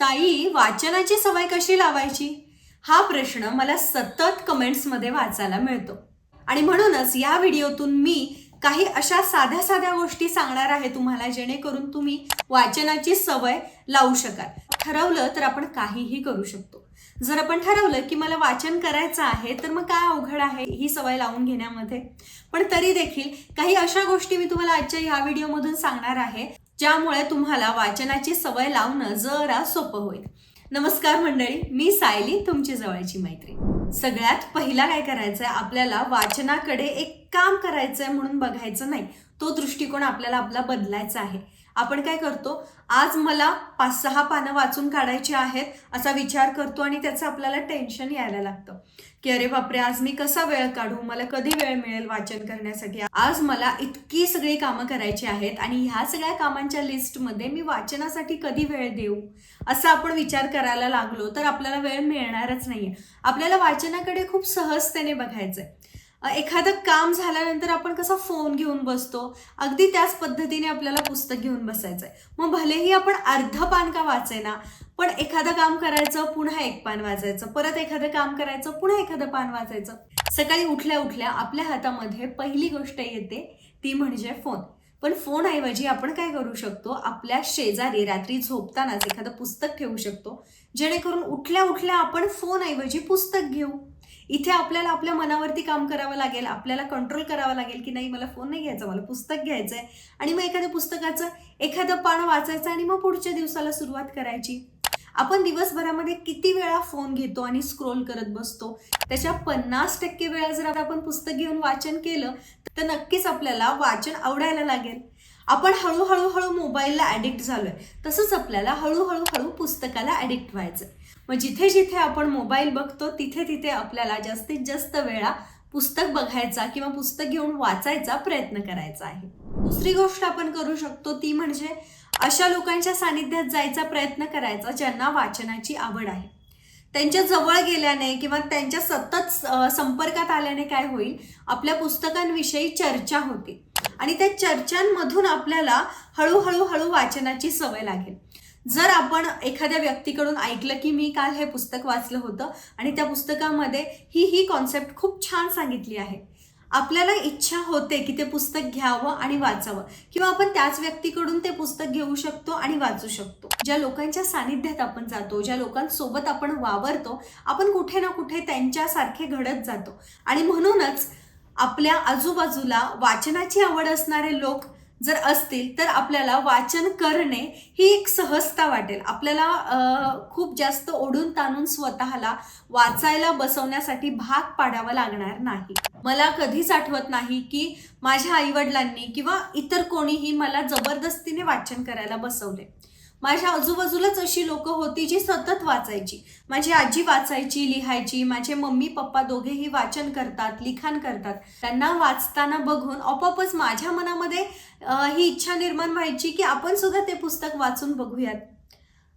ताई वाचनाची सवय कशी लावायची? हा प्रश्न मला सतत कमेंट्समध्ये वाचायला मिळतो. आणि म्हणूनच या व्हिडिओतून मी काही अशा साध्या साध्या गोष्टी सांगणार आहे तुम्हाला जेणेकरून तुम्ही वाचनाची सवय लावू शकाल. ठरवलं तर आपण काहीही करू शकतो. जर आपण ठरवलं की मला वाचन करायचं आहे तर मग काय अवघड आहे ही सवय लावून घेण्यामध्ये? पण तरी देखील काही अशा गोष्टी मी तुम्हाला आजच्या ह्या व्हिडिओमधून सांगणार आहे ज्यामुळे तुम्हाला वाचनाची सवय लावणं जरा सोपं होईल. नमस्कार मंडळी मी सायली तुमची जवळची मैत्रीण सगळ्यात पहिला काय करायचं आहे आपल्याला वाचनाकडे एक काम करायचं आहे म्हणून बघायचं नाही. तो दृष्टिकोन आपल्याला आपला बदलायचा आहे. आपण काय करतो? आज मला पाच सहा पानं वाचून काढायची आहेत असा विचार करतो आणि त्याचं आपल्याला टेन्शन यायला लागतं. की अरे बापरे आज मी कसा वेळ काढू? मला कधी वेळ मिळेल वाचन करण्यासाठी? आज मला इतकी सगळी कामं करायची आहेत आणि ह्या सगळ्या कामांच्या लिस्टमध्ये मी वाचनासाठी कधी वेळ देऊ? असा आपण विचार करायला लागलो तर आपल्याला वेळ मिळणारच नाहीये. आपल्याला वाचनाकडे खूप सहजतेने बघायचंय. आहे एखादं काम झाल्यानंतर आपण कसा फोन घेऊन बसतो अगदी त्याच पद्धतीने आपल्याला पुस्तक घेऊन बसायचंय. मग भलेही आपण अर्ध पान का वाचेना पण एखादं काम करायचं पुन्हा एक पान वाचायचं परत एखादं काम करायचं पुन्हा एखादं पान वाचायचं. सकाळी उठल्या उठल्या आपल्या हातामध्ये पहिली गोष्ट येते ती म्हणजे फोन. पण फोन ऐवजी आपण काय करू शकतो आपल्या शेजारी रात्री झोपतानाच एखादं पुस्तक ठेवू शकतो जेणेकरून उठल्या उठल्या आपण फोन ऐवजी पुस्तक घेऊ. इथे आपल्याला आपल्या मनावरती काम करावं लागेल आपल्याला कंट्रोल करावं लागेल की नाही मला फोन नाही घ्यायचा मला पुस्तक घ्यायचं आहे आणि मग एखाद्या पुस्तकाचं एखादं पान वाचायचं आणि मग पुढच्या दिवसाला सुरुवात करायची. आपण दिवसभरामध्ये किती वेळा फोन घेतो आणि स्क्रोल करत बसतो? त्याच्या पन्नास टक्के वेळा जर आपण पुस्तक घेऊन वाचन केलं तर नक्कीच आपल्याला वाचन आवडायला लागेल. आपण हळूहळू हळू मोबाईलला ॲडिक्ट झालोय. तसंच आपल्याला हळूहळू हळू पुस्तकाला ॲडिक्ट व्हायचं मग जिथे जिथे आपण मोबाईल बघतो तिथे तिथे आपल्याला जास्तीत जास्त वेळा पुस्तक बघायचा किंवा पुस्तक घेऊन वाचायचा प्रयत्न करायचा आहे. दुसरी गोष्ट आपण करू शकतो ती म्हणजे अशा लोकांच्या सानिध्यात जायचा प्रयत्न करायचा ज्यांना वाचनाची आवड आहे. त्यांच्या जवळ गेल्याने किंवा त्यांच्या सतत संपर्कात आल्याने काय होईल? आपल्या पुस्तकांविषयी चर्चा होते. आणि त्या चर्चांमधून आपल्याला हळूहळू हळू वाचनाची सवय लागेल. जर आपण एखाद्या व्यक्तीकडून ऐकलं की मी काल हे पुस्तक वाचलं होतं आणि त्या पुस्तकामध्ये ही ही कॉन्सेप्ट खूप छान सांगितली आहे. आपल्याला इच्छा होते की ते पुस्तक घ्यावं आणि वाचावं किंवा आपण त्याच व्यक्तीकडून ते पुस्तक घेऊ शकतो आणि वाचू शकतो. ज्या लोकांच्या सानिध्यात आपण जातो ज्या लोकांसोबत आपण वावरतो आपण कुठे ना कुठे त्यांच्यासारखे घडत जातो. आणि म्हणूनच आपल्या आजूबाजूला वाचनाची आवड असणारे लोक जर असतील तर आपल्याला वाचन करणे ही एक सहजता वाटेल. आपल्याला खूप जास्त ओढून ताणून स्वतःला वाचायला बसवण्यासाठी भाग पाडावा लागणार नाही. मला कधीच आठवत नाही की माझ्या आईवडिलांनी किंवा इतर कोणीही मला जबरदस्तीने वाचन करायला बसवले. माझ्या आजूबाजूलाच अशी लोक होती जी सतत वाचायची. माझी आजी वाचायची लिहायची माझे मम्मी पप्पा दोघेही वाचन करतात लिखाण करतात. त्यांना वाचताना बघून आपोआपच माझ्या मनामध्ये ही इच्छा निर्माण व्हायची की आपण सुद्धा ते पुस्तक वाचून बघूयात.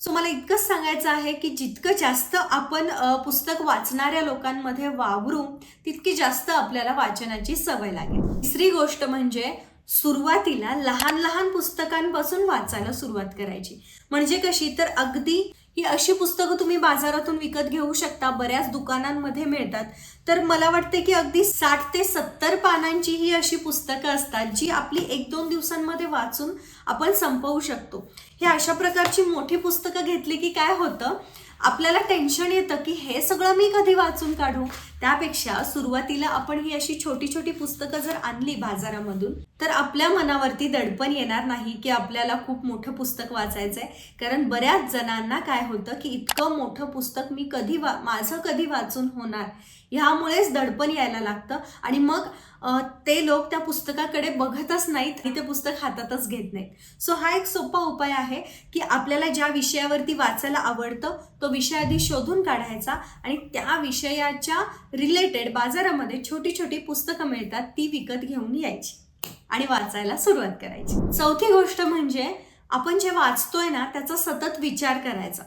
सो मला इतकंच सांगायचं आहे की जितकं जास्त आपण पुस्तक वाचणाऱ्या लोकांमध्ये वावरू तितकी जास्त आपल्याला वाचनाची सवय लागेल. तिसरी गोष्ट म्हणजे सुरुवातीला लहान लहान पुस्तकांपासून वाचायला सुरुवात करायची. म्हणजे कशी? तर अगदी ही अशी पुस्तकं तुम्ही बाजारातून विकत घेऊ शकता बऱ्याच दुकानांमध्ये मिळतात. तर मला वाटते की अगदी साठ ते सत्तर पानांची ही अशी पुस्तकं असतात जी आपली एक दोन दिवसांमध्ये वाचून आपण संपवू शकतो. हे अशा प्रकारची मोठी पुस्तकं घेतली की काय होतं? आपल्याला टेन्शन येतं की हे सगळं मी कधी वाचून काढू? त्यापेक्षा सुरुवातीला आपण ही अशी छोटी छोटी पुस्तकं जर आणली बाजारामधून तर आपल्या मनावरती दडपण येणार नाही की आपल्याला खूप मोठं पुस्तक वाचायचंय. कारण बऱ्याच जणांना काय होतं की इतकं मोठं पुस्तक मी कधी वा माझं कधी वाचून होणार? ह्यामुळेच दडपण यायला लागतं. आणि मग ते लोक त्या पुस्तकाकडे बघतच नाहीत. आणि ते पुस्तक हातातच घेत नाहीत. सो हा एक सोपा उपाय आहे की आपल्याला ज्या विषयावरती वाचायला आवडतं तो विषय आधी शोधून काढायचा. आणि त्या विषयाच्या रिलेटेड बाजारामध्ये छोटी छोटी पुस्तकं मिळतात ती विकत घेऊन यायची. आणि वाचायला सुरुवात करायची. चौथी गोष्ट म्हणजे आपण जे वाचतोय ना त्याचा सतत विचार करायचा.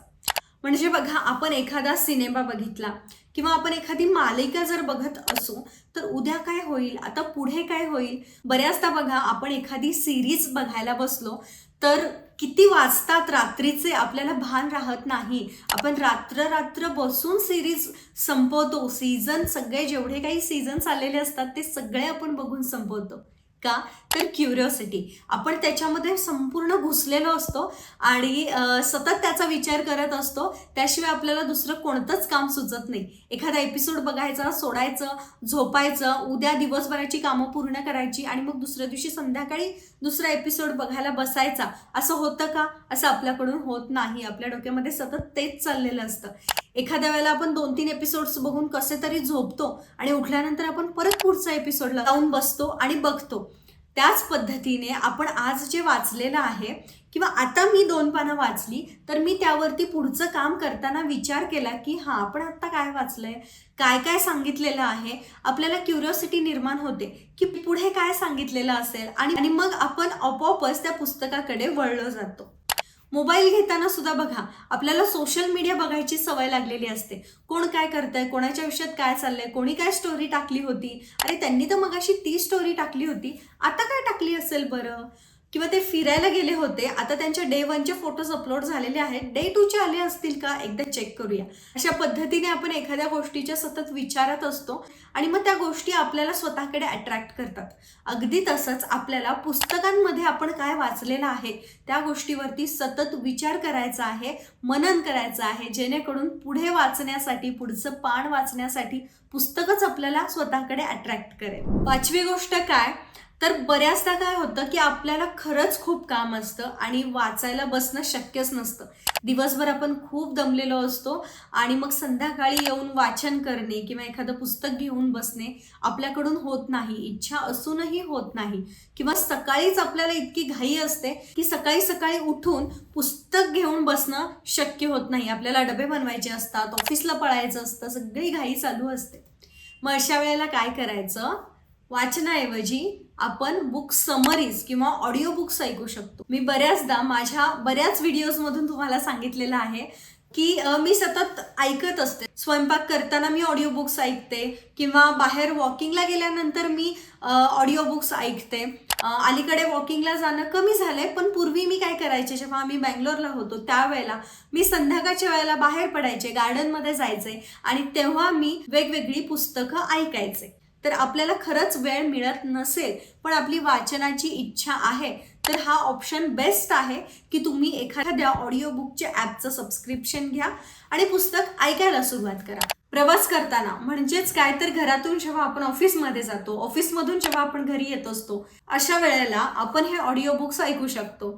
म्हणजे बघा आपण एखादा सिनेमा बघितला किंवा आपण एखादी मालिका जर बघत असू तर उद्या काय होईल? आता पुढे काय होईल? बऱ्याचदा बघा आपण एखादी सिरीज बघायला बसलो तर किती वाचतात रात्रीचे? आपल्याला भान राहत नाही. आपण रात्र रात्र बसून सिरीज संपवतो. सीझन सगळे जेवढे काही सीझन्स आलेले असतात ते सगळे आपण बघून संपवतो. का तर क्युरिओसिटी. आपण त्याच्यामध्ये संपूर्ण घुसलेलो असतो आणि सतत त्याचा विचार करत असतो. त्याशिवाय आपल्याला दुसरं कोणतंच काम सुचत नाही. एखादा एपिसोड बघायचा सोडायचं झोपायचं उद्या दिवसभराची कामं पूर्ण करायची आणि मग दुसऱ्या दिवशी संध्याकाळी दुसरा एपिसोड बघायला बसायचा. असं होतं का? असं आपल्याकडून होत नाही. आपल्या डोक्यामध्ये सतत तेच चाललेलं असतं. एखाद्या वेळेला आपण दोन तीन एपिसोड्स बघून कसे तरी झोपतो आणि उठल्यानंतर आपण परत पुढचा एपिसोड लावून बसतो आणि बघतो. त्याच पद्धतीने आपण आज जे वाचलेलं आहे किंवा आता मी दोन पानं वाचली तर मी त्यावरती पुढचं काम करताना विचार केला की हां आपण आत्ता काय वाचलंय? काय काय सांगितलेलं आहे? आपल्याला क्युरिओसिटी निर्माण होते की पुढे काय सांगितलेलं असेल? आणि आणि मग आपण आपोआपच त्या पुस्तकाकडे वळलो जातो. मोबाईल घेताना सुद्धा बघा आपल्याला सोशल मीडिया बघायची सवय लागलेली असते. कोण काय करतंय कोणाच्या आयुष्यात काय चाललंय कोणी काय स्टोरी टाकली होती? अरे त्यांनी तर मगाशी ती स्टोरी टाकली होती. आता काय टाकली असेल बरं? किंवा ते फिरायला गेले होते आता त्यांच्या डे वनचे फोटोज अपलोड झालेले आहेत. डे टूचे आले असतील का? एकदा चेक करूया. अशा पद्धतीने आपण एखाद्या गोष्टीच्या सतत विचारात असतो आणि मग त्या गोष्टी आपल्याला स्वतःकडे अट्रॅक्ट करतात. अगदी तसंच आपल्याला पुस्तकांमध्ये आपण काय वाचलेलं आहे त्या गोष्टीवरती सतत विचार करायचा आहे मनन करायचं आहे जेणेकरून पुढे वाचण्यासाठी पुढचं पान वाचण्यासाठी पुस्तकच आपल्याला स्वतःकडे अट्रॅक्ट करेल. पाचवी गोष्ट काय? तर बऱ्याचदा काय होतं की आपल्याला खरंच खूप काम असतं आणि वाचायला बसणं शक्यच नसतं. दिवसभर आपण खूप दमलेलो असतो आणि मग संध्याकाळी येऊन वाचन करणे किंवा एखादं पुस्तक घेऊन बसणे आपल्याकडून होत नाही इच्छा असूनही होत नाही. किंवा सकाळीच आपल्याला इतकी घाई असते की सकाळी सकाळी उठून पुस्तक घेऊन बसणं शक्य होत नाही. आपल्याला डबे बनवायचे असतात ऑफिसला पळायचं असतं सगळी घाई चालू असते. मग अशा वेळेला काय करायचं? वाचनाऐवजी आपण बुक समरीज किंवा ऑडिओ बुक्स ऐकू शकतो. मी बऱ्याचदा माझ्या बऱ्याच व्हिडिओजमधून तुम्हाला सांगितलेलं आहे की मी सतत ऐकत असते. स्वयंपाक करताना मी ऑडिओ बुक्स ऐकते किंवा बाहेर वॉकिंगला गेल्यानंतर मी ऑडिओ बुक्स ऐकते. अलीकडे वॉकिंगला जाणं कमी झालंय पण पूर्वी मी काय करायचे जेव्हा आम्ही बँगलोरला होतो त्यावेळेला मी संध्याकाळच्या वेळेला बाहेर पडायचे गार्डनमध्ये जायचे आणि तेव्हा मी वेगवेगळी पुस्तकं ऐकायचे. तर आपल्याला खरंच वेळ मिळत नसेल पण आपली वाचनाची इच्छा आहे तर हा ऑप्शन बेस्ट आहे की तुम्ही एखाद्या ऑडिओ बुकच्या ॲपचं सबस्क्रिप्शन घ्या आणि पुस्तक ऐकायला सुरुवात करा. प्रवास करताना. म्हणजेच काय तर घरातून जेव्हा आपण ऑफिसमध्ये जातो ऑफिसमधून जेव्हा आपण घरी येत असतो अशा वेळेला आपण हे ऑडिओ बुक्स ऐकू शकतो.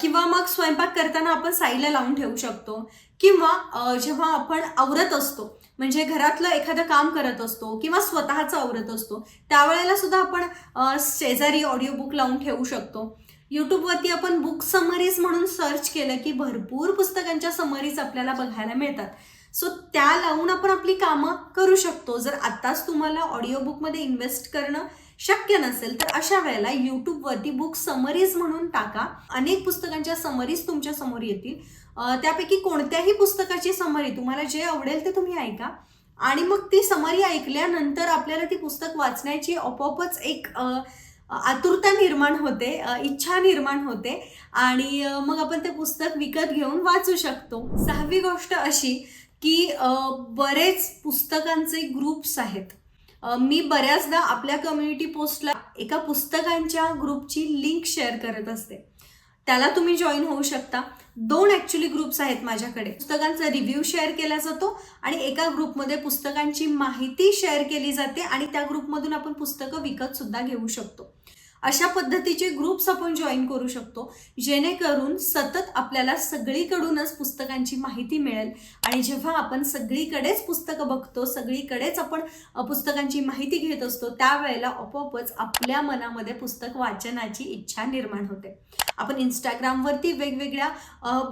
किंवा मग स्वयंपाक करताना आपण साईला लावून ठेवू शकतो. किंवा जेव्हा आपण आवरत असतो म्हणजे घरातलं एखादं काम करत असतो किंवा स्वतःचं आवरत असतो त्यावेळेला सुद्धा आपण शेजारी ऑडिओ बुक लावून ठेवू शकतो. यूट्यूबवरती आपण बुक समरीज म्हणून सर्च केलं की भरपूर पुस्तकांच्या समरीज आपल्याला बघायला मिळतात. सो त्या लावून आपण आपली कामं करू शकतो. जर आत्ताच तुम्हाला ऑडिओ बुकमध्ये इन्व्हेस्ट करणं शक्य नसेल तर अशा वेळेला यूट्यूबवरती बुक समरीज म्हणून टाका. अनेक पुस्तकांच्या समरीज तुमच्यासमोर येतील. त्यापैकी कोणत्याही पुस्तकाची समरी तुम्हाला जे आवडेल ते तुम्ही ऐका. आणि मग ती समरी ऐकल्यानंतर आपल्याला ती पुस्तक वाचण्याची आपोआपच एक आतुरता निर्माण होते इच्छा निर्माण होते. आणि मग आपण ते पुस्तक विकत घेऊन वाचू शकतो. सहावी गोष्ट अशी की बरेच पुस्तकांचे ग्रुप्स आहेत. मी बऱ्याचदा आपल्या कम्युनिटी पोस्टला एका पुस्तकांच्या ग्रुपची लिंक शेअर करत असते. त्याला तुम्ही जॉईन होऊ शकता. दोन ॲक्च्युली ग्रुप्स आहेत माझ्याकडे. पुस्तकांचा रिव्ह्यू शेअर केला जातो आणि एका ग्रुपमध्ये पुस्तकांची माहिती शेअर केली जाते आणि त्या ग्रुपमधून आपण पुस्तकं विकत सुद्धा घेऊ शकतो. अशा पद्धतीचे ग्रुप्स आपण जॉईन करू शकतो. जेणेकरून सतत आपल्याला सगळीकडूनच पुस्तकांची माहिती मिळेल. आणि जेव्हा आपण सगळीकडेच पुस्तकं बघतो सगळीकडेच आपण पुस्तकांची माहिती घेत असतो त्यावेळेला आपोआपच आपल्या मनामध्ये पुस्तक वाचनाची इच्छा निर्माण होते. आपण इंस्टाग्रामवरती वेगवेगळ्या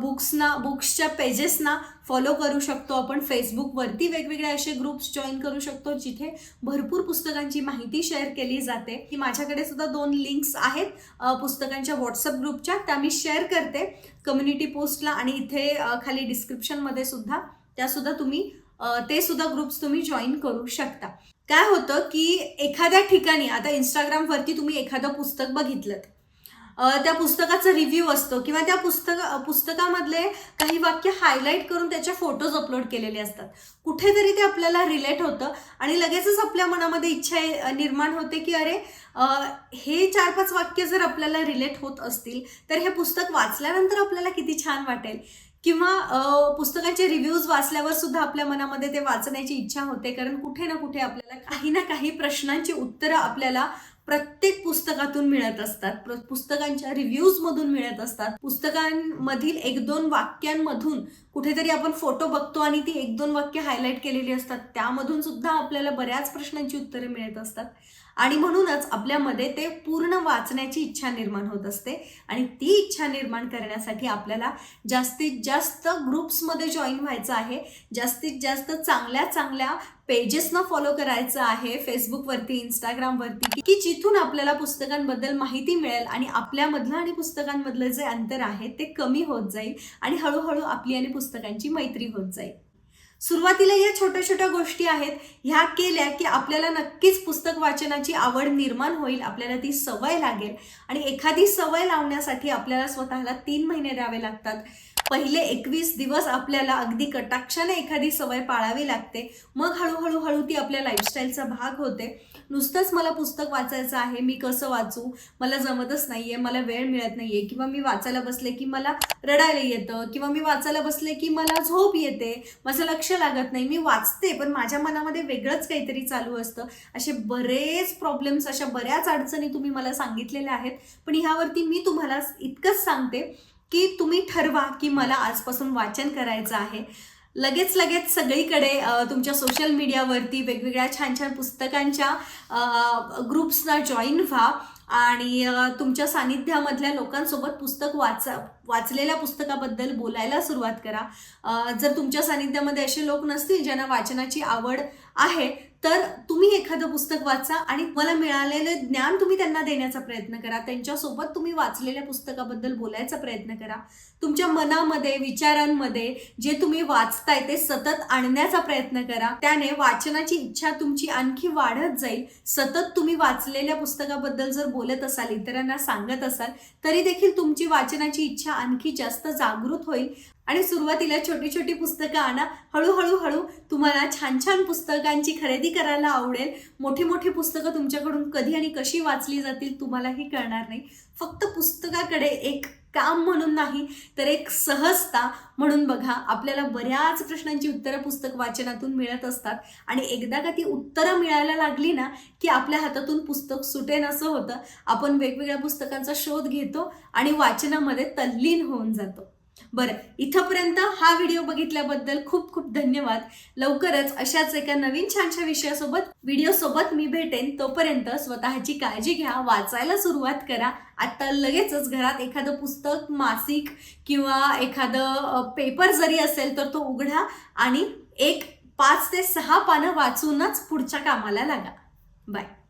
बुक्सना बुक्सच्या पेजेसना फॉलो करू शकतो. आपण फेसबुकवरती वेगवेगळे असे ग्रुप्स जॉईन करू शकतो जिथे भरपूर पुस्तकांची माहिती शेअर केली जाते. की माझ्याकडे सुद्धा दोन लिंक्स आहेत. पुस्तकांच्या व्हॉट्सअप ग्रुपच्या त्या मी शेअर करते. कम्युनिटी पोस्टला आणि इथे खाली डिस्क्रिप्शनमध्ये सुद्धा. त्या सुद्धा तुम्ही ते सुद्धा ग्रुप्स तुम्ही जॉईन करू शकता. काय होतं की एखाद्या ठिकाणी आता इंस्टाग्रामवरती तुम्ही एखादं पुस्तक बघितलं त्या पुस्तकाचा रिव्ह्यू असतो किंवा त्या पुस्तक पुस्तकामधले काही वाक्य हायलाईट करून त्याचे फोटोज अपलोड केलेले असतात. कुठेतरी ते आपल्याला रिलेट होतं आणि लगेचच आपल्या मनामध्ये इच्छा निर्माण होते की अरे हे चार पाच वाक्य जर आपल्याला रिलेट होत असतील तर हे पुस्तक वाचल्यानंतर आपल्याला किती छान वाटेल. किंवा पुस्तकाचे रिव्ह्यूज वाचल्यावर सुद्धा आपल्या मनामध्ये ते वाचण्याची इच्छा होते कारण कुठे ना कुठे आपल्याला काही ना काही प्रश्नांची उत्तरं आपल्याला प्रत्येक पुस्तकातून मिळत असतात. पुस्तकांच्या पुस्तकांच्या रिव्ह्यूजमधून मिळत असतात. पुस्तकांमधील एक दोन वाक्यांमधून कुठेतरी आपण फोटो बघतो आणि ती एक दोन वाक्य हायलाईट केलेली असतात. त्यामधून सुद्धा आपल्याला बऱ्याच प्रश्नांची उत्तरे मिळत असतात. आणि म्हणूनच आपल्यामध्ये ते पूर्ण वाचण्याची इच्छा निर्माण होत असते. आणि ती इच्छा निर्माण करण्यासाठी आपल्याला जास्तीत जास्त ग्रुप्समध्ये जॉईन व्हायचं आहे. जास्तीत जास्त चांगल्या चांगल्या पेजेसना फॉलो करायचं आहे. फेसबुकवरती इंस्टाग्रामवरती की- जिथून आपल्याला पुस्तकांबद्दल माहिती मिळेल आणि आपल्यामधलं आणि पुस्तकांमधलं जे अंतर आहे ते कमी होत जाईल आणि हळूहळू आपली आणि पुस्तकांची मैत्री होत जाईल. सुरुवातीला या छोट्या छोट्या गोष्टी आहेत ह्या केल्या की आपल्याला नक्कीच पुस्तक वाचनाची आवड निर्माण होईल आपल्याला ती सवय लागेल. आणि एखादी सवय लावण्यासाठी आपल्याला स्वतःला तीन महिने द्यावे लागतात. पहिले एकवीस दिवस आपल्याला अगदी कटाक्षाने एखादी सवय पाळावी लागते. मग हळूहळू हळू ती आपल्या लाईफस्टाईलचा भाग होते. नुसतंच मला पुस्तक वाचायचं आहे मी कसं वाचू? मला जमतच नाहीये मला वेळ मिळत नाहीये. किंवा मी वाचायला बसले की मला रडायला येतं किंवा मी वाचायला बसले की मला झोप येते. माझं लक्ष लागत नाही. मी वाचते पण माझ्या मनामध्ये वेगळंच काहीतरी चालू असतं. असे बरेच प्रॉब्लेम्स अशा बऱ्याच अडचणी तुम्ही मला सांगितलेल्या आहेत. पण ह्यावरती मी तुम्हाला इतकंच सांगते. की तुम्ही ठरवा की मला आजपासून वाचन करायचं आहे. लगेच लगेच सगळीकडे तुमच्या सोशल मीडियावरती वेगवेगळ्या छान छान पुस्तकांच्या ग्रुप्सना जॉईन व्हा आणि तुमच्या सानिध्यामधल्या लोकांसोबत पुस्तक वाचा वाचलेल्या पुस्तकाबद्दल बोलायला सुरुवात करा. जर तुमच्या सानिध्यामध्ये असे लोक नसतील ज्यांना वाचनाची आवड आहे तर तुम्ही एखादं पुस्तक वाचा आणि मला मिळालेलं ज्ञान तुम्ही त्यांना देण्याचा प्रयत्न करा. त्यांच्यासोबत तुम्ही वाचलेल्या पुस्तकाबद्दल बोलायचा प्रयत्न करा. तुमच्या मनामध्ये विचारांमध्ये जे तुम्ही वाचताय ते सतत आणण्याचा प्रयत्न करा. त्याने वाचनाची इच्छा तुमची आणखी वाढत जाईल. सतत तुम्ही वाचलेल्या पुस्तकाबद्दल जर बोलत असाल इतरांना सांगत असाल तरी देखील तुमची वाचनाची इच्छा आणखी जास्त जागृत होईल. आणि सुरुवातीला छोटी छोटी पुस्तकं आणा. हळूहळू हळू तुम्हाला छान छान पुस्तकांची खरेदी करायला आवडेल. मोठी मोठी पुस्तकं तुमच्याकडून कधी आणि कशी वाचली जातील तुम्हालाही कळणार नाही. फक्त पुस्तकाकडे एक काम म्हणून नाही तर एक सहजता म्हणून बघा. आपल्याला बऱ्याच प्रश्नांची उत्तरं पुस्तक वाचनातून मिळत असतात. आणि एकदा का ती उत्तरं मिळायला लागली ना की आपल्या हातातून पुस्तक सुटेन असं होतं. आपण वेगवेगळ्या पुस्तकांचा शोध घेतो आणि वाचनामध्ये तल्लीन होऊन जातो. बरं इथंपर्यंत हा व्हिडिओ बघितल्याबद्दल खूप खूप धन्यवाद. लवकरच अशाच एका नवीन छानशा विषयासोबत व्हिडिओसोबत मी भेटेन. तोपर्यंत स्वतःची काळजी घ्या वाचायला सुरुवात करा. आत्ता लगेचच घरात एखादं पुस्तक मासिक किंवा एखादं पेपर जरी असेल तर तो उघडा आणि एक पाच ते सहा पानं वाचूनच पुढच्या कामाला लागा. बाय